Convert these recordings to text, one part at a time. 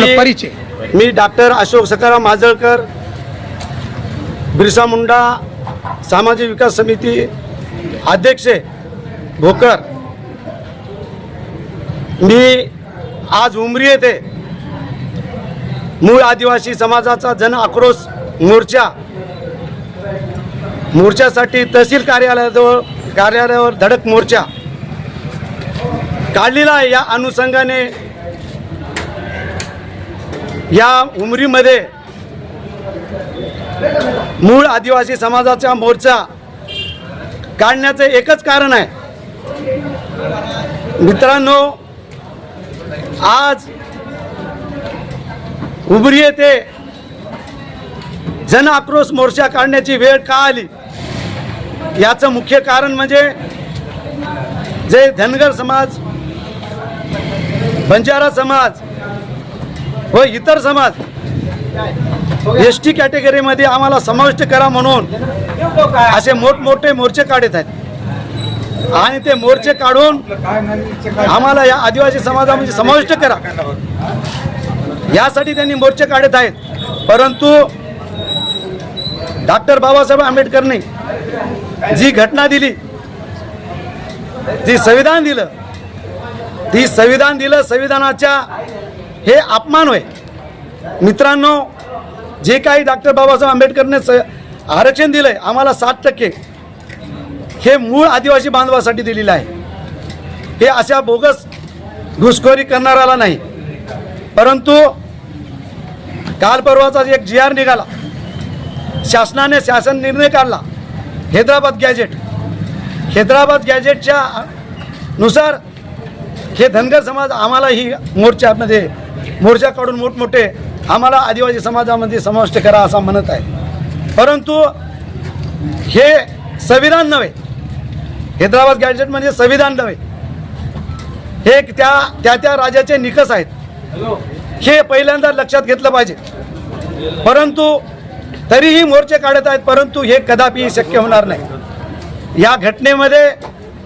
आपला परिचय. मी डॉक्टर अशोक सकाराम माजळकर बिरसा मुंडा सामाजिक विकास समिती अध्यक्ष भोकर. मी आज उमरी येथे मूळ आदिवासी समाजाचा जन आक्रोश मोर्चा मोर्चासाठी तहसील कार्यालयाजवळ कार्यालयावर धडक मोर्चा काढलेला आहे. या अनुषंगाने या उमरीमध्ये मूळ आदिवासी समाजाचा मोर्चा काढण्याचं एकच कारण आहे. मित्रांनो आज उमरी येथे जन आक्रोश मोर्चा काढण्याची वेळ का आली? याचं मुख्य कारण म्हणजे जे धनगर समाज बंजारा समाज व इतर समाज एस टी कॅटेगरीमध्ये आम्हाला समाविष्ट करा म्हणून असे मोठमोठे मोर्चे काढत आहेत. आणि ते मोर्चे काढून आम्हाला या आदिवासी समाजामध्ये समाविष्ट करा. यासाठी त्यांनी मोर्चे काढत आहेत. परंतु डॉक्टर बाबासाहेब आंबेडकरने जी घटना दिली जी संविधान दिलं ती संविधान दिलं संविधानाच्या हे अपमान होय. मित्रांनो जे काही डॉक्टर बाबासाहेब आंबेडकरने स आरक्षण दिलंय आम्हाला सात टक्के. हे मूळ आदिवासी बांधवासाठी दिलेलं आहे. हे अशा बोगस घुसखोरी करणाराला नाही. परंतु काल परवाचा एक जी आर निघाला. शासनाने शासन निर्णय काढला. हैदराबाद गॅजेट हैदराबाद गॅजेटच्या नुसार हे धनगर समाज आम्हाला ही मोर्चामध्ये मोर्चा काढून मोठमोठे आम्हाला आदिवासी समाजामध्ये समाविष्ट करा असं म्हणत आहे. परंतु हे संविधान नव्हे. हैदराबाद गॅजेट म्हणजे संविधान नव्हे. हे त्या त्या त्या राजाचे निकष आहेत. हे पहिल्यांदा लक्षात घेतलं पाहिजे. परंतु तरीही मोर्चे काढत आहेत परंतु हे कदापि शक्य होणार नाही. या घटनेमध्ये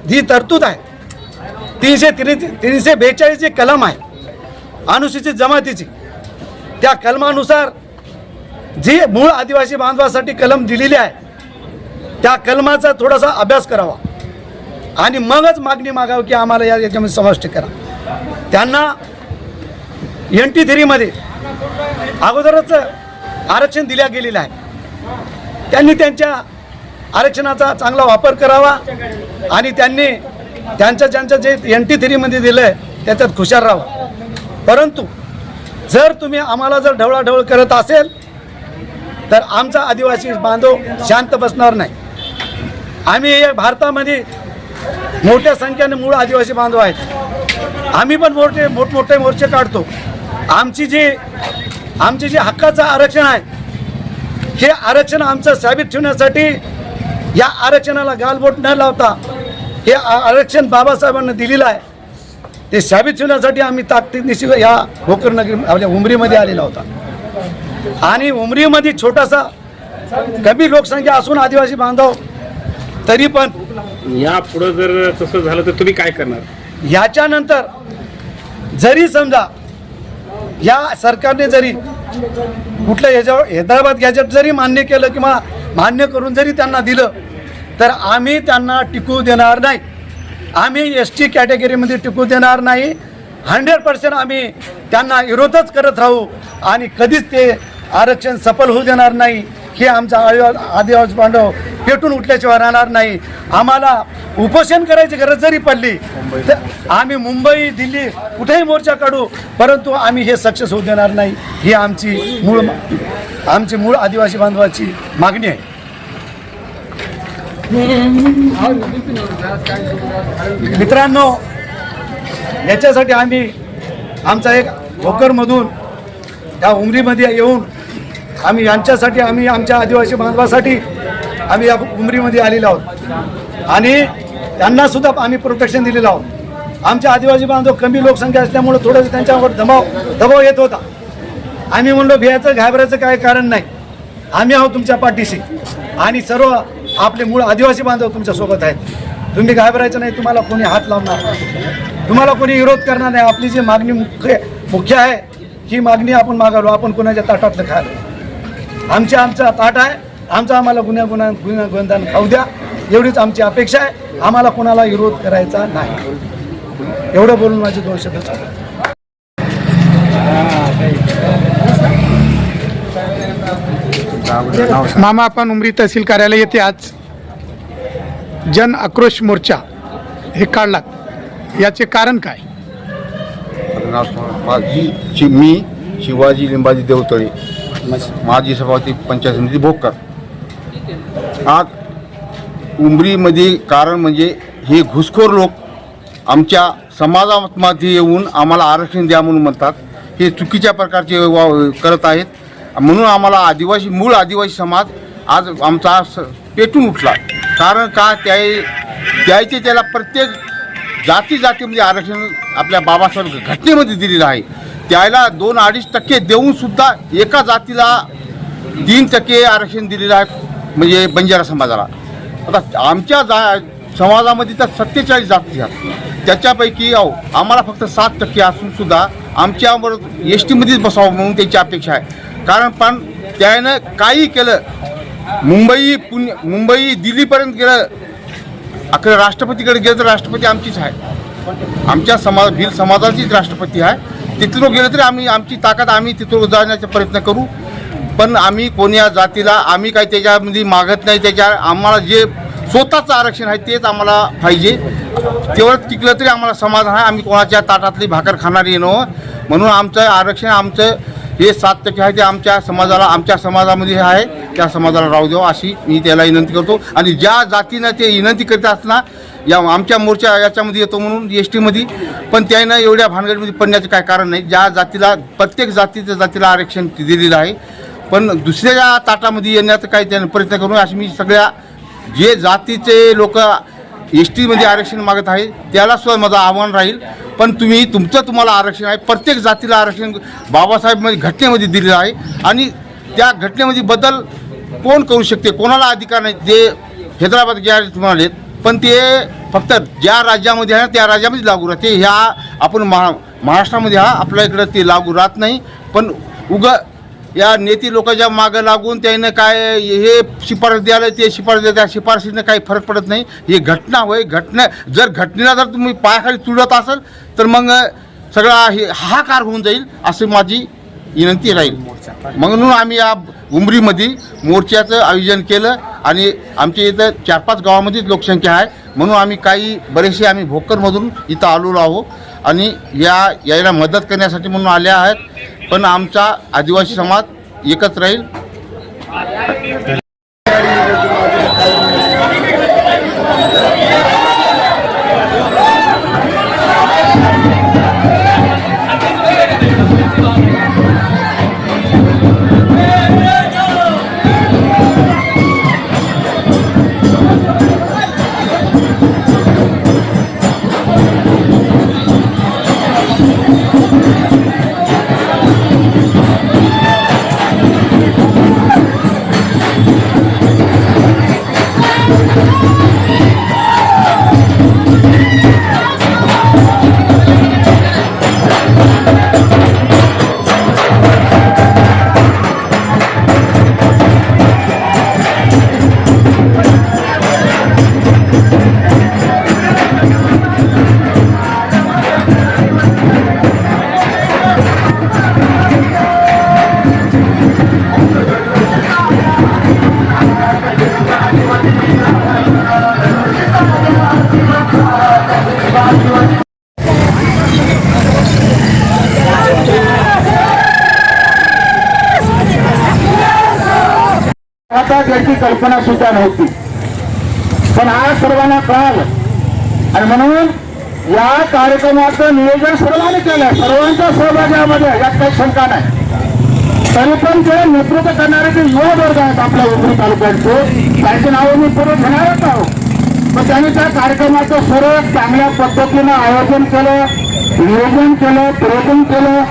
जी तरतूद आहे तीनशे तीन तीनशे बेचाळीस जे कलम आहे. अनुसूचित जमातीची. त्या कलमानुसार जी मूळ आदिवासी बांधवासाठी कलम दिलेली आहे त्या कलमाचा थोडासा अभ्यास करावा. आणि मगच मागणी मागावं की आम्हाला या याच्यामध्ये समाविष्ट करा. त्यांना एन टी थ्रीमध्ये अगोदरच आरक्षण दिल्या गेलेलं आहे. त्यांनी त्यांच्या आरक्षणाचा चांगला वापर करावा आणि त्यांनी त्यांचं ज्यांचं जे एन टी थ्रीमध्ये दिलं आहे त्याच्यात खुशार राहावा. परंतु जर तुम्ही आम्हाला जर ढवळाढवळ करत असेल तर आमचा आदिवासी बांधव शांत बसणार नाही. आम्ही या भारतामध्ये मोठ्या संख्येने मूळ आदिवासी बांधव आहेत. आम्ही पण मोठे मोठमोठे मोर्चे काढतो. आमची जी आमची जी हक्काचं आरक्षण आहे हे आरक्षण आमचं साबित ठेवण्यासाठी या आरक्षणाला गालबोट न लावता हे आरक्षण बाबासाहेबांना दिलेलं आहे. ते साबित ठेवण्यासाठी आम्ही ताकदीनिशी या भोकरनगरी आपल्या उमरीमध्ये आलेला होता. आणि उमरीमध्ये छोटासा कमी लोकसंख्या असून आदिवासी बांधव तरी पण या पुढं जर तसं झालं तर तुम्ही काय करणार? याच्यानंतर जरी समजा या सरकारने जरी कुठलं ह्याच्यावर हैदराबाद गॅजेट जरी मान्य केलं किंवा मान्य करून जरी त्यांना दिलं तर आम्ही त्यांना टिकू देणार नाही. आम्ही एस टी कॅटेगरीमध्ये टिकू देणार नाही. हंड्रेड पर्सेंट आम्ही त्यांना विरोधच करत राहू आणि कधीच ते आरक्षण सफल होऊ देणार नाही. हे आमचा आदिवास आदिवासी बांधव पेटून उठल्याशिवाय राहणार नाही. आम्हाला उपोषण करायची गरज जरी पडली तर आम्ही मुंबई दिल्ली कुठेही मोर्चा काढू परंतु आम्ही हे सक्सेस होऊ देणार नाही. ही आमची मूळ आमची मूळ आदिवासी बांधवाची मागणी आहे. मित्रांनो याच्यासाठी आम्ही आमचा एक भोकरमधून या उमरीमध्ये येऊन आम्ही यांच्यासाठी आम्ही आमच्या आदिवासी बांधवासाठी आम्ही या उमरीमध्ये आलेलो आहोत. आणि त्यांना सुद्धा आम्ही प्रोटेक्शन दिलेलं आहोत. आमच्या आदिवासी बांधव कमी लोकसंख्या असल्यामुळे थोडंसं त्यांच्यावर दबाव दबाव येत होता. आम्ही म्हणलो भियाचं घाबरायचं काय कारण नाही. आम्ही आहोत तुमच्या पाठीशी. आणि सर्व आपले मूळ आदिवासी बांधव तुमच्यासोबत आहेत. तुम्ही घाबरायचं नाही तुम्हाला कोणी हात लावणार नाही. तुम्हाला कोणी विरोध करणार नाही. आपली जी मागणी मुख्य मुख्य आहे ही मागणी आपण मागालो आपण कोणाच्या ताटातलं खायला आमच्या आमचा ताट आहे. आमचा आम्हाला गुन्हा गुन्हा गुन्हा गोंदान खाऊ द्या. एवढीच आमची अपेक्षा आहे. आम्हाला कोणाला विरोध करायचा नाही. एवढं बोलून माझे दोन शब्द चालू मामा आपण उमरी तहसील कार्यालय येथे आज. जन आक्रोश मोर्चा हे काढलात. याचे कारण काय? माझी शि- मी शिवाजी लिंबाजी देवतळे. माजी सभापती पंचायत समिती भोकर. आज उमरीमध्ये कारण म्हणजे हे घुसखोर लोक आमच्या समाजामध्ये येऊन आम्हाला आरक्षण द्या म्हणून म्हणतात. हे चुकीच्या प्रकारचे वा- करत आहेत. म्हणून आम्हाला आदिवासी मूळ आदिवासी समाज आज आमचा स- पेटून उठला. कारण का त्या त्याचे त्याला प्रत्येक जाती जातीमध्ये म्हणजे आरक्षण आपल्या बाबासाहेब घटनेमध्ये दिलेलं आहे. त्याला दोन अडीच टक्के देऊन सुद्धा एका जातीला तीन टक्के आरक्षण दिलेलं आहे म्हणजे बंजारा समाजाला. आता आमच्या जा समाजामध्ये तर सत्तेचाळीस जाती आहेत. त्याच्यापैकी अहो आम्हाला फक्त सात टक्के असूनसुद्धा आमच्याबरोबर एस टीमध्येच बसावं म्हणून त्यांची अपेक्षा आहे. कारण पण त्यानं काही केलं. मुंबई पुणे मुंबई दिल्लीपर्यंत गेलं. अखेर राष्ट्रपतीकडे गेलं तर राष्ट्रपती आमचीच आहे. आमच्या समाज भिल समाजाचीच राष्ट्रपती आहे. तिथून गेलं तरी आम्ही आमची ताकद आम्ही तिथून जाण्याचा प्रयत्न करू. पण आम्ही कोण्या जातीला आम्ही काही त्याच्यामध्ये मागत नाही. त्याच्या आम्हाला जे स्वतःचं आरक्षण आहे तेच आम्हाला पाहिजे. तेवढं टिकलं तरी आम्हाला समाधान आहे. आम्ही कोणाच्या ताटातली भाकर खाणारी येणं. म्हणून आमचं आरक्षण आमचं हे सात टक्के आहे ते आमच्या समाजाला आमच्या समाजामध्ये आहे. त्या समाजाला राहू द्यावं अशी मी त्याला विनंती करतो. आणि ज्या जातीनं ते विनंती करीत असताना या आमच्या मोर्चा याच्यामध्ये येतो म्हणून एस टीमध्ये पण त्यानं एवढ्या भानगडीमध्ये पडण्याचं काय कारण नाही. ज्या जातीला प्रत्येक जातीच्या जातीला आरक्षण दिलेलं आहे. पण दुसऱ्या ताटामध्ये येण्याचं काही त्यानं प्रयत्न करू अशी मी सगळ्या जे जातीचे लोक एस टीमध्ये आरक्षण मागत आहे त्याला सुद्धा माझं आव्हान राहील. पण तुम्ही तुमचं तुम्हाला आरक्षण आहे. प्रत्येक जातीला आरक्षण बाबासाहेब घटनेमध्ये दिलेलं आहे. आणि त्या घटनेमध्ये बदल कोण करू शकते? कोणाला अधिकार नाही? जे हैदराबाद ज्या म्हणालेत पण ते फक्त ज्या राज्यामध्ये आहे त्या राज्यामध्ये लागू राहते. ह्या आपण महा महाराष्ट्रामध्ये हा आपल्या इकडं ते लागू राहत नाही. पण उग या नेते लोकांच्या मागं लागून त्यानं काय हे शिफारस द्यायला ते शिफारस द्या त्या शिफारशीनं काही फरक पडत नाही. ही घटना होय घटना जर घटनेला जर तुम्ही पायाखाली तुडत असाल तर मग सगळा हे हाकार होऊन जाईल असं माझी विनंती राहील. म्हणून आम्ही या उमरीमध्ये मोर्चाचं आयोजन केलं आणि आमच्या इथं चार पाच गावामध्येच लोकसंख्या आहे. म्हणून आम्ही काही बरेचसे आम्ही भोकरमधून इथं आलेलो आहोत आणि या यायला मदत करण्यासाठी म्हणून आल्या आहेत. पण आमचा आदिवासी समाज एकच राहील. आता त्याची कल्पना सुद्धा नव्हती. पण आज सर्वांना कळालं. आणि म्हणून या कार्यक्रमाचं नियोजन सर्वांनी केलं सर्वांच्या सहभागामध्ये यात काही शंका नाही. तरी पण जे नेतृत्व करणारे जे युवा वर्ग आहेत आपल्या उमरी तालुक्याचे त्यांचे नावं मी पुढे घेणारच आहोत पण त्यांनी त्या कार्यक्रमाचं सर्व चांगल्या पद्धतीनं आयोजन केलं नियोजन केलं प्रयोजन केलं.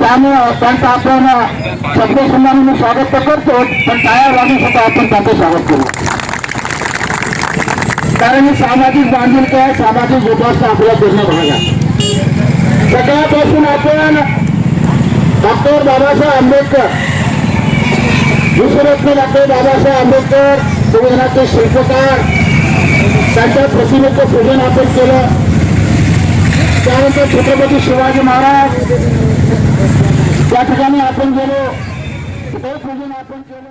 त्यामुळे त्यांचं आपण शब्दसंधाने मी स्वागत तर करतो पण टाळ्या वाजून सुद्धा आपण त्यांचं स्वागत करू. कारण ही सामाजिक बांधिलकी आहे सामाजिक विकास आपला पूर्ण भाग आहे सकाळपासून आपण डॉक्टर बाबासाहेब आंबेडकर विश्वरत्न डॉक्टर बाबासाहेब आंबेडकर संविधानाचे शिल्पकार त्यांच्या प्रतिमेचं पूजन आपण केलं. त्यानंतर छत्रपती शिवाजी महाराज त्या ठिकाणी आपण गेलो आपण केलं.